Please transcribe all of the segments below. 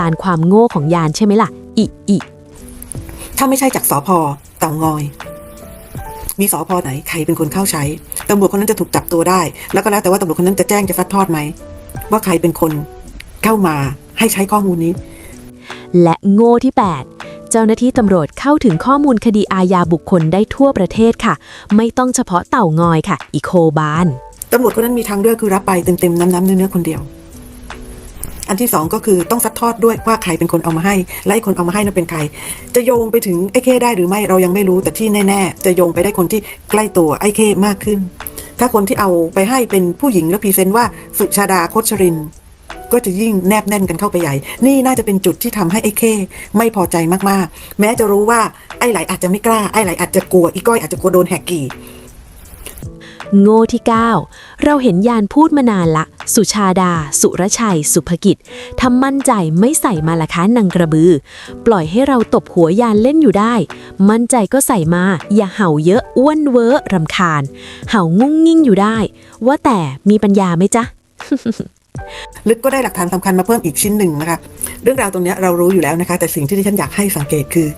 ตานความโง่ของยานใช่ไหมล่ะ อิอิถ้าไม่ใช่จากสอพอเต่างอย มีสอพอไหนใครเป็นคนเข้าใช้ตำรวจคนนั้นจะถูกจับตัวได้ แล้วก็แล้วแต่ว่าตำรวจคนนั้นจะแจ้งจะซัดทอดไหม ว่าใครเป็นคนเข้ามาให้ใช้ข้อมูลนี้ และโง่ที่ 8 เจ้าหน้าที่ตำรวจเข้าถึงข้อมูลคดีอาญาบุคคลได้ทั่วประเทศค่ะ ไม่ต้องเฉพาะเต่างอยค่ะ อีโคบานตำรวจคนนั้นมีทางเลือกคือรับไปเต็มๆน้ำๆเนื้อๆคนเดียว อันที่สองก็คือต้องซัดทอดด้วยว่าใครเป็นคนเอามาให้ และไอ้คนเอามาให้นั้นเป็นใคร จะโยงไปถึงไอ้เคได้หรือไม่เรายังไม่รู้แต่ที่แน่ ๆ จะโยงไปได้คนที่ใกล้ตัวไอ้เคมากขึ้น ถ้าคนที่เอาไปให้เป็นผู้หญิงแล้วพรีเซนต์ว่าสุชาดาโคชรินก็จะยิ่งแนบแน่นกันเข้าไปใหญ่ นี่น่าจะเป็นจุดที่ทำให้ไอ้เคไม่พอใจมากๆ แม้จะรู้ว่าไอ้ไหลอาจจะไม่กล้า ไอ้ไหลอาจจะกลัว อีก้อยอาจจะกลัวโดนแหกกี่ โง่ที่ 9 เราเห็นยานพูดมานานละ สุชาดา สุรชัย สุภกิจทำมั่นใจไม่ใส่มาละคะนางกระบือ ปล่อยให้เราตบหัวยานเล่นอยู่ได้ มั่นใจก็ใส่มา อย่าเห่าเยอะอ้วนเวอรำคาญ เห่างุ้งงิ่งอยู่ได้ ว่าแต่มีปัญญาไหมจ๊ะลึกก็ได้หลักฐานสำคัญมาเพิ่มอีกชิ้นหนึ่งนะคะ เรื่องราวตรงนี้เรารู้อยู่แล้วนะคะ แต่สิ่งที่ดิฉันอยากให้สังเกตคือ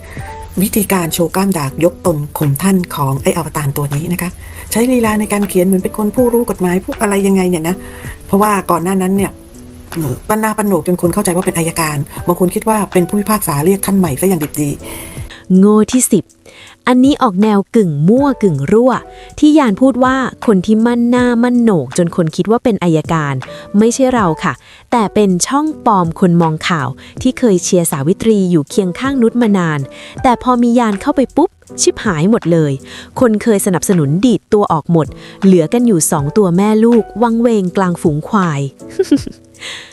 วิธีการโชว์กล้ามดากยกตนข่มท่านของไออวตารตัวนี้นะคะ ใช้ลีลาในการเขียนเหมือนเป็นคนผู้รู้กฎหมายผู้อะไรยังไงเนี่ยนะเพราะว่าก่อนหน้านั้นเนี่ยปันนาปันโหนกจนคนเข้าใจว่าเป็นอายการบางคนคิดว่าเป็นผู้พิพากษาเรียกท่านใหม่ซะอย่างดีดี โง่ที่ 10 อันนี้ออกแนวกึ่งมั่วกึ่งรั่ว ที่ยานพูดว่าคนที่มั่นหน้ามั่นโหนก จนคนคิดว่าเป็นอายการ ไม่ใช่เราค่ะ แต่เป็นช่องปลอมคนมองข่าว ที่เคยเชียร์สาวิตรีอยู่เคียงข้างนุชมานาน แต่พอมียานเข้าไปปุ๊บชิบหายหมดเลย คนเคยสนับสนุนดีดตัวออกหมด เหลือกันอยู่สองตัวแม่ลูก วังเวงกลางฝูงควาย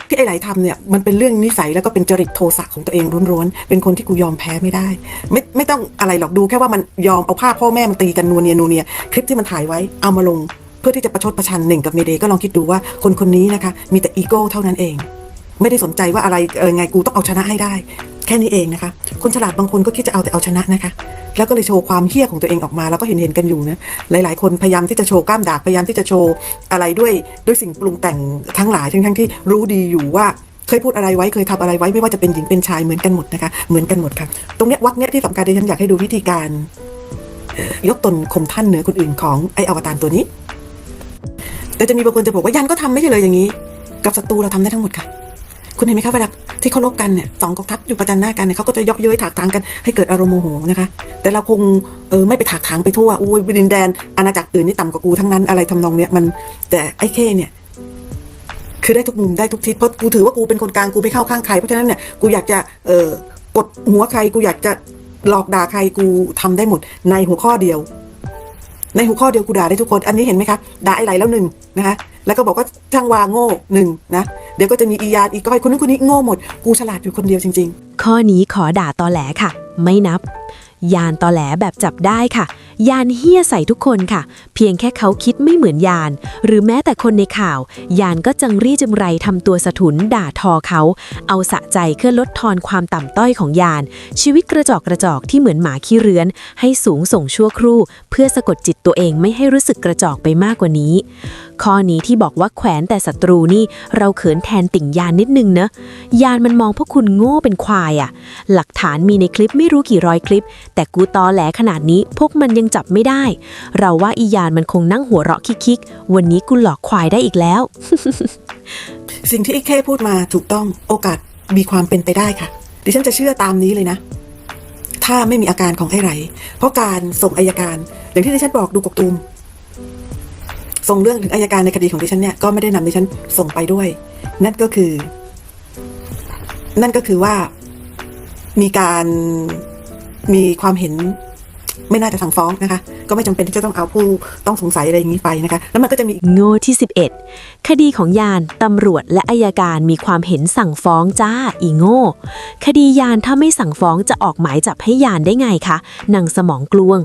ที่ไอ้ไหลทำเนี่ยมันเป็นเรื่องนิสัยแล้วก็เป็นจริตโทสะของตัวเองร้วนๆเป็นคนที่กูยอมแพ้ไม่ได้ ไม่ไม่ต้องอะไรหรอกดูแค่ว่ามันยอมเอาภาพพ่อแม่มันตีกันนัวเนียนัวเนียคลิปที่มันถ่ายไว้เอามาลง เพื่อที่จะประชดประชันหนึ่งกับเมเดย์ก็ลองคิดดูว่าคนคนนี้นะคะ มีแต่อีโก้เท่านั้นเอง ไม่ได้สนใจว่าอะไรเออไงกูต้องเอาชนะให้ได้ แค่นี้เองนะคะ คนฉลาดบางคนก็คิดจะเอาแต่เอาชนะนะคะ แล้วก็เลยโชว์ความเฮี้ยของตัวเองออกมา แล้วก็เห็นเห็นๆกันอยู่นะ หลาย ๆ คนพยายามที่จะโชว์กล้ามดากพยายามที่จะโชว์อะไรด้วยด้วยสิ่งปรุงแต่งทั้งหลายทั้งทั้งๆที่รู้ดีอยู่ว่าเคยพูดอะไรไว้เคยทำอะไรไว้ไม่ว่าจะเป็นหญิงเป็นชายเหมือนกันหมดนะคะ เหมือนกันหมดค่ะ ตรงเนี้ยวักเนี้ยที่สำคัญที่ฉันอยากให้ดูวิธีการ ยกตนข่มท่านเหนือคนอื่นของไออวตารตัวนี้ แต่จะมีบางคนจะบอกว่ายันก็ทำไม่ใช่เลยอย่างนี้ กับศัตรูเราทำได้ทั้งหมดค่ะ คุณเห็นไหมคะเวลาที่เขาลบกันเนี่ยสองกองทัพอยู่ประจันหน้ากันเนี่ยเขาก็จะยกเย้ยถากทางกันให้เกิดอารมณ์โมโหนะคะ แต่เราคงเออไม่ไปถากทางไปทั่วอุ้ยดินแดน อาณาจักรอื่นนี่ต่ำกว่ากูทั้งนั้นอะไรทำนองเนี้ยมันแต่ไอ้เคเนี่ยคือได้ทุกมุมได้ทุกทิศเพราะกูถือว่ากูเป็นคนกลางกูไม่เข้าข้างใครเพราะฉะนั้นเนี่ยกูอยากจะเออกดหัวใครกูอยากจะหลอกด่าใครกูทำได้หมดในหัวข้อเดียว ในหัวข้อเดียวกูด่าได้ทุกคน อันนี้เห็นไหมคะด่าไอ้ไหลแล้วหนึ่งนะคะ แล้วก็บอกว่าช่างวาโง่หนึ่งนะ เดี๋ยวก็จะมีอียานอีก้อยคนนั้นคนนี้โง่หมด กูฉลาดอยู่คนเดียวจริง ๆ ข้อนี้ขอด่าตอแหลค่ะ ไม่นับ ยานตอแหลแบบจับได้ค่ะ ยานเฮี้ยใส่ทุกคนค่ะ เพียงแค่เขาคิดไม่เหมือนยาน หรือแม้แต่คนในข่าว ยานก็จังรี่จังไรทำตัวสะทุนด่าทอเขา เอาสะใจเพื่อลดทอนความต่ำต้อยของยาน ชีวิตกระจอกกระจอกที่เหมือนหมาขี้เรือน ให้สูงส่งชั่วครู่ เพื่อสะกดจิตตัวเองไม่ให้รู้สึกกระจอกไปมากกว่านี้ข้อนี้ที่บอกว่าแขวนแต่ศัตรูนี่ เราเขินแทนติ่งยานนิดนึงเนะยานมันมองพวกคุณโง่เป็นควายอะหลักฐานมีในคลิปไม่รู้กี่ร้อยคลิป แต่กูตอแหลขนาดนี้พวกมันยังจับไม่ได้ เราว่าอียานมันคงนั่งหัวเราะคิกๆวันนี้กูหลอกควายได้อีกแล้ว สิ่งที่ไอ้เคพูดมาถูกต้องโอกาสมีความเป็นไปได้ค่ะ ดิฉันจะเชื่อตามนี้เลยนะ ถ้าไม่มีอาการของไอ้ไร เพราะการส่งอายการ อย่างที่ดิฉันบอกดูกกตูม ส่งเรื่องถึงอายการในคดีของดิฉันเนี่ยก็ไม่ได้นำดิฉันส่งไปด้วย นั่นก็คือ นั่นก็คือว่ามีการมีความเห็นไม่น่าจะสั่งฟ้องนะคะก็ไม่จำเป็นที่จะต้องเอาผู้ต้องสงสัยอะไรอย่างนี้ไปนะคะ แล้วมันก็จะมีโง่ที่ 11 คดีของยานตำรวจและอายการมีความเห็นสั่งฟ้องจ้าอีโง่ คดียานถ้าไม่สั่งฟ้องจะออกหมายจับให้ยานได้ไงคะนังสมองกลวง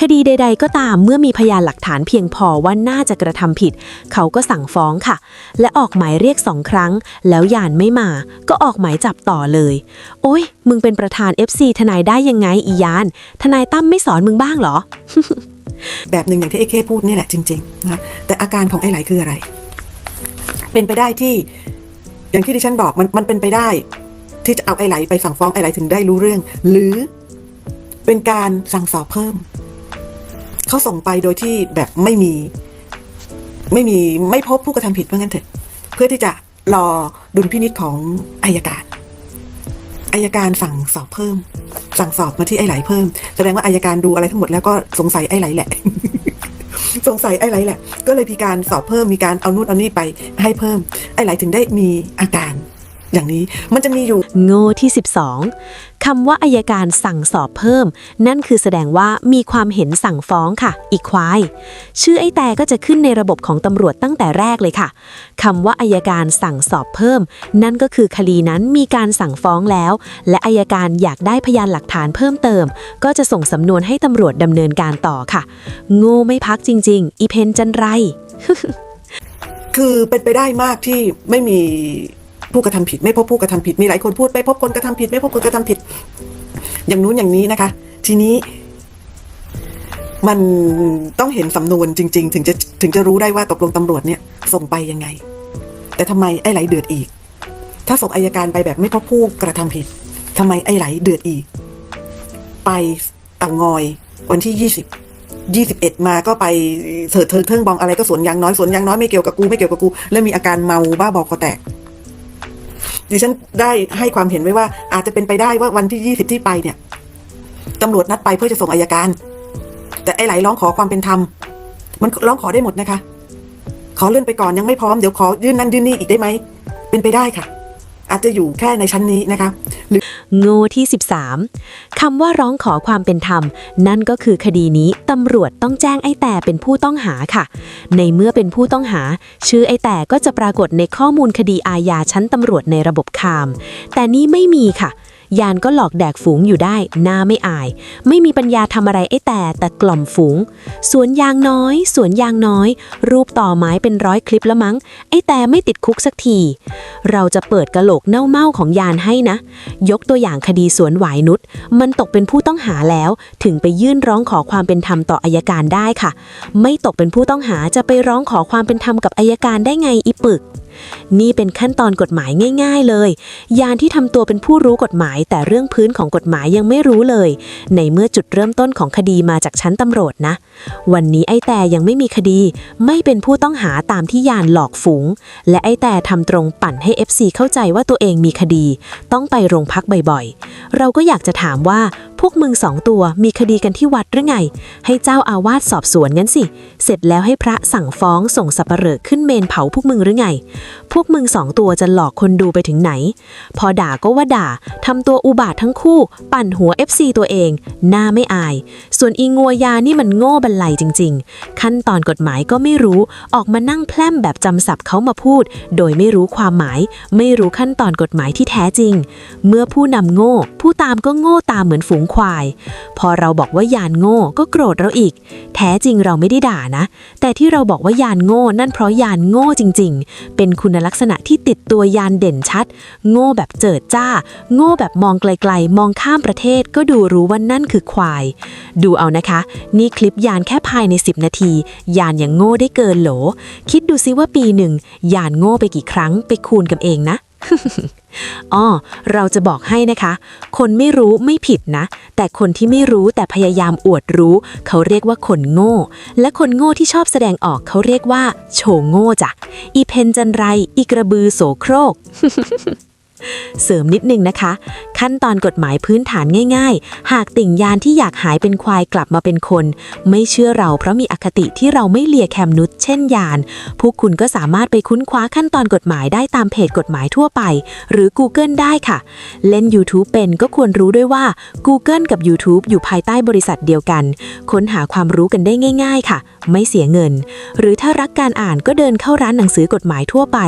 คดีใด ๆ ก็ตามเมื่อมีพยานหลักฐานเพียงพอว่าน่าจะกระทำผิด เขาก็สั่งฟ้องค่ะ และออกหมายเรียกสองครั้ง แล้วยานไม่มา ก็ออกหมายจับต่อเลย โอ้ยมึงเป็นประธาน FC ทนายได้ยังไงอียาน ทนายตั้มไม่สอนมึงบ้างเหรอ แบบหนึ่งอย่างที่ไอ้เคพูดนี่แหละจริงๆนะคะแต่อาการของไอ้ไหลคืออะไร เป็นไปได้ที่ อย่างที่ดิฉันบอกมันมันเป็นไปได้ ที่จะเอาไอ้ไหลไปสั่งฟ้องไอ้ไหลถึงได้รู้เรื่อง หรือเป็นการสั่งสอบเพิ่ม เขาส่งไปโดยที่แบบไม่มี ไม่มีไม่พบผู้กระทำผิดเพื่องั้นเถอะ เพื่อที่จะรอดุลพินิจของอายการ อายการสั่งสอบเพิ่ม สั่งสอบมาที่ไอ้ไหลเพิ่ม แสดงว่าอายการดูอะไรทั้งหมดแล้วก็สงสัยไอ้ไหลแหละ สงสัยไอ้ไหลแหละ ก็เลยมีการสอบเพิ่มมีการเอานู่นเอานี่ไปให้เพิ่ม ไอ้ไหลถึงได้มีอาการ อย่างนี้มันจะมีอยู่ โง่ที่ 12 คำว่าอายการสั่งสอบเพิ่ม นั่นคือแสดงว่ามีความเห็นสั่งฟ้องค่ะ อีกควาย ชื่อไอ้แต่ก็จะขึ้นในระบบของตำรวจตั้งแต่แรกเลยค่ะคำว่าอายการสั่งสอบเพิ่ม นั่นก็คือคดีนั้นมีการสั่งฟ้องแล้ว และอายการอยากได้พยานหลักฐานเพิ่มเติม ก็จะส่งสำนวนให้ตำรวจดำเนินการต่อค่ะ โง่ไม่พักจริง ๆ อีเพนจันไร คือเป็นไปได้มากที่ไม่มี ผู้กระทำผิด ไม่พบผู้กระทำผิด มีหลายคนพูดไม่พบคนกระทำผิด ไม่พบคนกระทำผิด อย่างนู้นอย่างนี้นะคะ ทีนี้ มันต้องเห็นสำนวนจริง ๆ ถึงจะถึงจะรู้ได้ว่าตกลงตำรวจเนี่ย ส่งไปยังไง แต่ทำไมไอ้ไหลเดือดอีก ถ้าส่งอายการไปแบบไม่พบผู้กระทำผิดทำไมไอ้ไหลเดือดอีก ไปเต่างอย วันที่ยี่สิบยี่สิบเอ็ดมาก็ไปเถิดเทิงเทิงบองอะไรก็สวนยางน้อยสวนยางน้อยไม่เกี่ยวกับกูไม่เกี่ยวกับกู แล้วมีอาการเมาบ้าบอคอแตก ดิฉันได้ให้ความเห็นไว้ว่า อาจจะเป็นไปได้ว่าวันที่ยี่สิบที่ไปเนี่ยตำรวจนัดไปเพื่อจะส่งอายการ แต่ไอ้ไหลร้องขอความเป็นธรรม มันร้องขอได้หมดนะคะ ขอเลื่อนไปก่อนยังไม่พร้อมเดี๋ยวขอยื่นนั่นยื่นนี่อีกได้ไหมเป็นไปได้ค่ะ อาจจะอยู่แค่ในชั้นนี้นะคะหรือโง่ที่ 13 คำว่าร้องขอความเป็นธรรม นั่นก็คือคดีนี้ตำรวจต้องแจ้งไอ้แต่เป็นผู้ต้องหาค่ะ ในเมื่อเป็นผู้ต้องหา ชื่อไอ้แต่ก็จะปรากฏในข้อมูลคดีอาญาชั้นตำรวจในระบบคาม แต่นี้ไม่มีค่ะ ยานก็หลอกแดกฝูงอยู่ได้หน้าไม่อาย ไม่มีปัญญาทำอะไรไอ้แต่แต่กล่อมฝูง สวนยางน้อย สวนยางน้อย รูปต่อไม้เป็นร้อยคลิปแล้วมั้ง ไอ้แต่ไม่ติดคุกสักที เราจะเปิดกระโหลกเน่าๆของยานให้นะ ยกตัวอย่างคดีสวนหวายนุชมันตกเป็นผู้ต้องหาแล้ว ถึงไปยื่นร้องขอความเป็นธรรมต่ออายการได้ค่ะ ไม่ตกเป็นผู้ต้องหาจะไปร้องขอความเป็นธรรมกับอายการได้ไงอีปึก นี่เป็นขั้นตอนกฎหมายง่าย ๆ เลย ยานที่ทำตัวเป็นผู้รู้กฎหมาย แต่เรื่องพื้นของกฎหมายยังไม่รู้เลย ในเมื่อจุดเริ่มต้นของคดีมาจากชั้นตำรวจนะ วันนี้ไอ้แต่ยังไม่มีคดี ไม่เป็นผู้ต้องหาตามที่ยานหลอกฝูง และไอ้แต่ทำตรงปั่นให้ FC เข้าใจว่าตัวเองมีคดี ต้องไปโรงพักบ่อยๆ เราก็อยากจะถามว่าพวกมึงสองตัวมีคดีกันที่วัดหรือไง ให้เจ้าอาวาสสอบสวนงั้นสิ เสร็จแล้วให้พระสั่งฟ้องส่งสับปเหร่อขึ้นเมนเผาพวกมึงหรือไง พวกมึงสองตัวจะหลอกคนดูไปถึงไหน พอด่าก็ว่าด่าทำตัวอุบาททั้งคู่ ปั่นหัว FC ตัวเอง หน้าไม่อาย ส่วนอีงัวยานี่มันโง่บันไลจริง ๆ ขั้นตอนกฎหมายก็ไม่รู้ออกมานั่งแพร่มแบบจำศัพท์เขามาพูด โดยไม่รู้ความหมาย ไม่รู้ขั้นตอนกฎหมายที่แท้จริง เมื่อผู้นำโง่ ผู้ตามก็โง่ตามเหมือนฝูงควาย พอเราบอกว่ายานโง่ก็โกรธเราอีก แท้จริงเราไม่ได้ด่านะ แต่ที่เราบอกว่ายานโง่นั่นเพราะยานโง่จริง ๆ เป็นคุณลักษณะที่ติดตัวยานเด่นชัด โง่แบบเจิดจ้า โง่แบบมองไกลๆ มองข้ามประเทศก็ดูรู้ว่านั่นคือควาย ดูเอานะคะ นี่คลิปยานแค่ภายใน 10 นาที ยานยังโง่ได้เกินโหล คิดดูซิว่าปีหนึ่งยานโง่ไปกี่ครั้งไปคูณกันเองนะ อ๋อ เราจะบอกให้นะคะ คนไม่รู้ไม่ผิดนะ แต่คนที่ไม่รู้แต่พยายามอวดรู้ เขาเรียกว่าคนโง่ และคนโง่ที่ชอบแสดงออกเขาเรียกว่า โชโง่จ้ะ อีเพนจันไร อีกระบือโสโครก เสริมนิดนึงนะคะ ขั้นตอนกฎหมายพื้นฐานง่าย ๆ หากติ่งยานที่อยากหายเป็นควายกลับมาเป็นคน ไม่เชื่อเราเพราะมีอคติที่เราไม่เลียแคมนุษย์เช่นยานพวกคุณก็สามารถไปค้นคว้าขั้นตอนกฎหมายได้ตามเพจกฎหมายทั่วไป หรือ Google ได้ค่ะ เล่น YouTube เป็นก็ควรรู้ด้วยว่า Google กับ YouTube อยู่ภายใต้บริษัทเดียวกัน ค้นหาความรู้กันได้ง่าย ๆ ค่ะ ไม่เสียเงิน หรือถ้ารักการอ่านก็เดินเข้าร้านหนังสือกฎหมายทั่วไป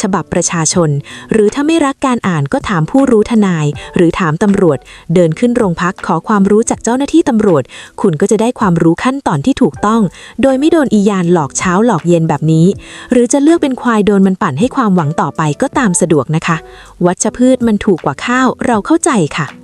ฉบับประชาชน หรือถ้าไม่รักการอ่านก็ถามผู้รู้ทนาย หรือถามตำรวจ เดินขึ้นโรงพักขอความรู้จากเจ้าหน้าที่ตำรวจ คุณก็จะได้ความรู้ขั้นตอนที่ถูกต้อง โดยไม่โดนอียานหลอกเช้าหลอกเย็นแบบนี้ หรือจะเลือกเป็นควายโดนมันปั่นให้ความหวังต่อไปก็ตามสะดวกนะคะ วัชพืชมันถูกกว่าข้าวเราเข้าใจค่ะ